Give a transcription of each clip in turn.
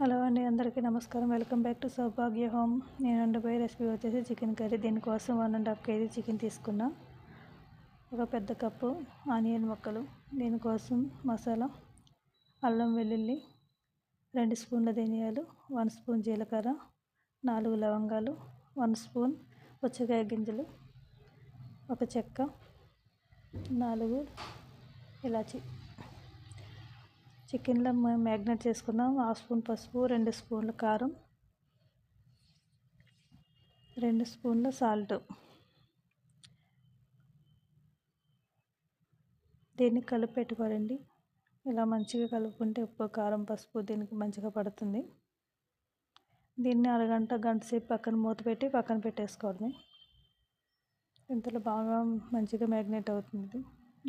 Hello అండి అందరికీ నమస్కారం. Welcome back to Saubhagya home. నేను వండబోయే రెసిపీ వచ్చేసి చికెన్ కర్రీ. దీనికోసం one and half KG chicken తీసుకున్నా. ఒక పెద్ద కప్పు ఆనియన్ ముక్కలు. దీనికోసం మసాలా అల్లం వెల్లుల్లి రెండు స్పూన్ల ధనియాలు వన్ స్పూన్ జీలకర్ర నాలుగు లవంగాలు వన్ స్పూన్ పుచ్చకాయ గింజలు ఒక చెక్క నాలుగు ఇలాచి. చికెన్లో మ్యాగ్నేట్ చేసుకుందాం. హాఫ్ స్పూన్ పసుపు రెండు స్పూన్ల కారం రెండు స్పూన్ల సాల్ట్. దీన్ని కలిపి పెట్టుకోవాలండి. ఇలా మంచిగా కలుపుకుంటే ఉప్పు కారం పసుపు దీనికి మంచిగా పడుతుంది. దీన్ని అరగంట గంట సేపు పక్కన మూత పెట్టి పక్కన పెట్టేసుకోవడమే. ఇంతలో బాగా మంచిగా మ్యాగ్నేట్ అవుతుంది.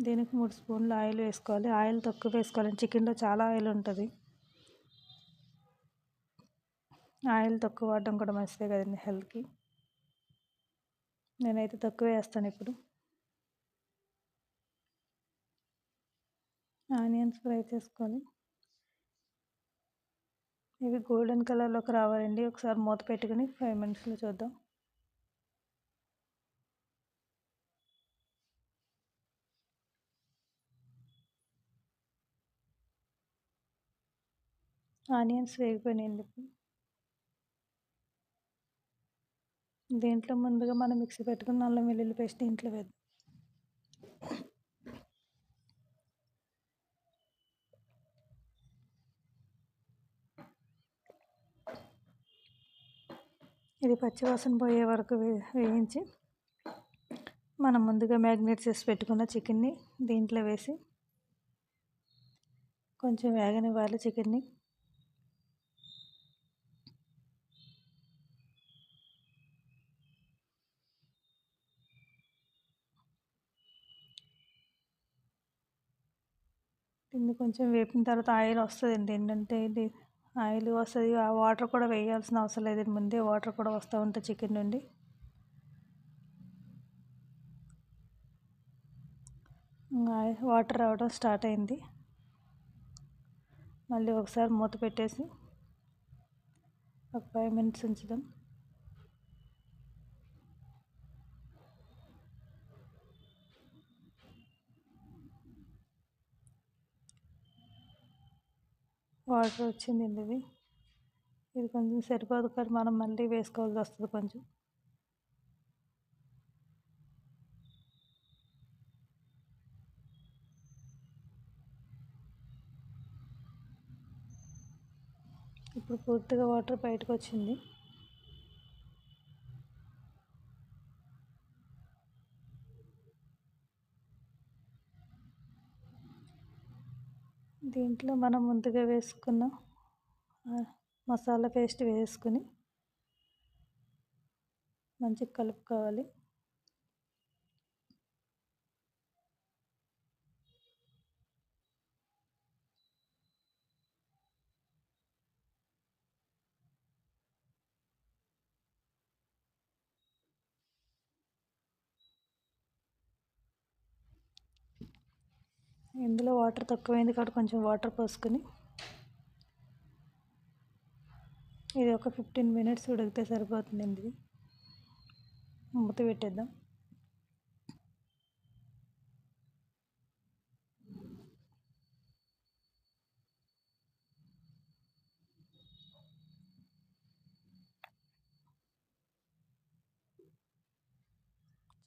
దీనికి మూడు స్పూన్లు ఆయిల్ వేసుకోవాలి. ఆయిల్ తక్కువ వేసుకోవాలి. చికెన్లో చాలా ఆయిల్ ఉంటుంది. ఆయిల్ తక్కువ వాడడం కూడా మంచిదే కదండి హెల్త్కి. నేనైతే తక్కువ వేస్తాను ఇప్పుడు. ఆనియన్స్ ఫ్రై చేసుకోవాలి. ఇవి గోల్డెన్ కలర్లోకి రావాలండి. ఒకసారి మూత పెట్టుకుని ఫైవ్ మినిట్స్లో చూద్దాం. ఆనియన్స్ వేగిపోయినాయండి. దీంట్లో ముందుగా మనం మిక్సీ పెట్టుకున్న అల్లం వెల్లుల్లి పేస్ట్ దీంట్లో వేద్దాం. ఇది పచ్చివాసన పోయే వరకు వేయించి మనం ముందుగా మ్యాగ్నేట్ చేసి పెట్టుకున్న చికెన్ని దీంట్లో వేసి కొంచెం వేగనివ్వాలి చికెన్ని. దీన్ని కొంచెం వేపిన తర్వాత ఆయిల్ వస్తుందండి. ఏంటంటే ఇది ఆయిల్ వస్తుంది. ఆ వాటర్ కూడా వేయాల్సిన అవసరం లేదండి ముందే వాటర్ కూడా వస్తూ ఉంటుంది చికెన్ నుండి. వాటర్ రావడం స్టార్ట్ అయింది. మళ్ళీ ఒకసారి మూత పెట్టేసి ఒక ఫైవ్ మినిట్స్ ఉంచుదాం. వాటర్ వచ్చింది ఇది. ఇది కొంచెం సరిపోదు కానీ మనం మళ్ళీ వేసుకోవాల్సి వస్తుంది కొంచెం. ఇప్పుడు పూర్తిగా వాటర్ బయటకు వచ్చింది. దీంట్లో మనం ముందుగా వేసుకున్న మసాలా పేస్ట్ వేసుకుని మంచిగా కలుపుకోవాలి. ఇందులో వాటర్ తక్కువైంది కాబట్టి కొంచెం వాటర్ పోసుకొని ఇది ఒక ఫిఫ్టీన్ మినిట్స్ ఉడికితే సరిపోతుందండి ఇది మూత పెట్టేద్దాం.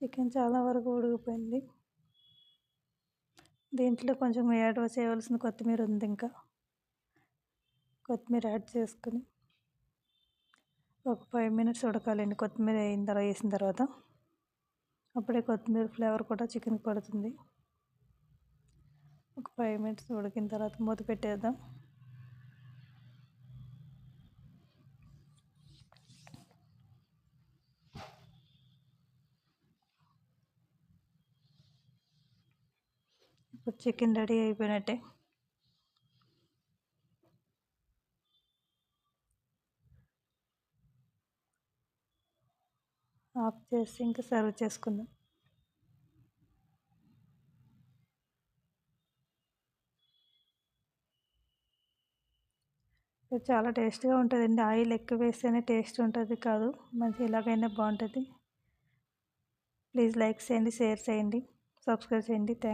చికెన్ చాలా వరకు ఉడికిపోయింది. దీంట్లో కొంచెం యాడ్ చేయవలసిన కొత్తిమీర ఉంది ఇంకా. కొత్తిమీర యాడ్ చేసుకుని ఒక ఫైవ్ మినిట్స్ ఉడకాలండి. కొత్తిమీర అయిన తర్వాత వేసిన తర్వాత. అప్పుడే కొత్తిమీర ఫ్లేవర్ కూడా చికెన్కి పడుతుంది. ఒక ఫైవ్ మినిట్స్ ఉడికిన తర్వాత మూత పెట్టేద్దాం. ఇప్పుడు చికెన్ రెడీ అయిపోయినట్టే. ఆఫ్ చేసి ఇంకా సర్వ్ చేసుకుందాం. చాలా టేస్ట్గా ఉంటుందండి. ఆయిల్ ఎక్కువ వేస్తేనే టేస్ట్ ఉంటుంది కాదు. మంచి ఎలాగైనా బాగుంటుంది. ప్లీజ్ లైక్ చేయండి షేర్ చేయండి సబ్స్క్రైబ్ చేయండి. థ్యాంక్